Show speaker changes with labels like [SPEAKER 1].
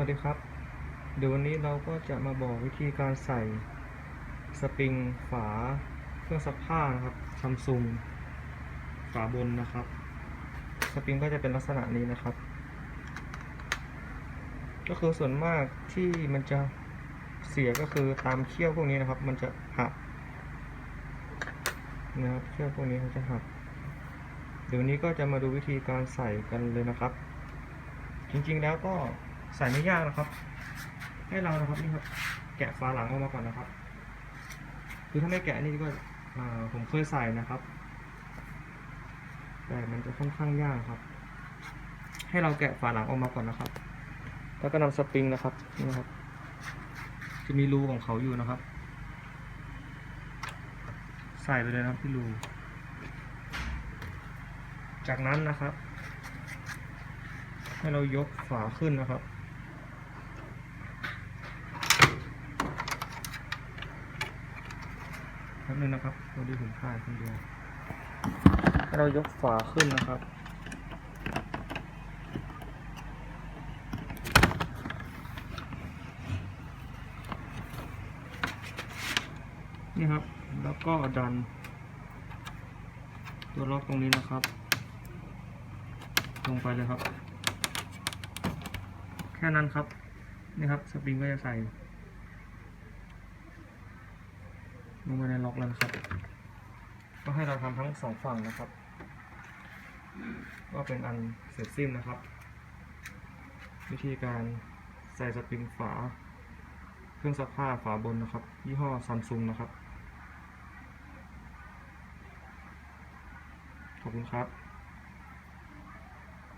[SPEAKER 1] วัสดีครับ เดี๋ยววันนี้เราก็จะมาบอกวิธีการใส่สปริงฝาเครื่องซักผ้านะครับซัมซุงฝาบนนะครับ สปริงก็จะเป็นลักษณะนี้นะครับ ก็คือส่วนมากที่มันจะเสียก็คือตามเขี้ยวพวกนี้นะครับ มันจะหักนะครับเขี้ยวพวกนี้มันจะหัก เดี๋ยวนี้ก็จะมาดูวิธีการใส่กันเลยนะครับ จริงๆแล้วก็ ใส่ไม่ยากนะครับ ให้เรานะครับนี่ครับ แกะฝาหลังออกมาก่อนนะครับ คือถ้าไม่แกะนี่ก็ผมเคยใส่นะครับ แต่มันจะค่อนข้างยากครับ ให้เราแกะฝาหลังออกมาก่อนนะครับ แล้วก็นำสปริงนะครับนี่ครับ จะมีรูของเขาอยู่นะครับ ใส่ไปเลยนะครับที่รู จากนั้นนะครับ ให้เรายกฝาขึ้นนะครับ ป๊บนึงนะครับเราดูผมถ่ายคนเดียวให้เรายกฝาขึ้นนะครับ นี่ครับ แล้วก็ดัน ตัวล็อกตรงนี้นะครับ ลงไปเลยครับ แค่นั้นครับ นี่ครับ สปริงก็จะใส่ ลงไปในล็อกแล้วนะครับ ก็ให้เราทำทั้งสองฝั่งนะครับ ก็เป็นอันเสร็จสิ้นนะครับ วิธีการใส่สปริงฝา เครื่องซักผ้าฝาบนนะครับ ยี่ห้อซัมซุงนะครับ ขอบคุณครับ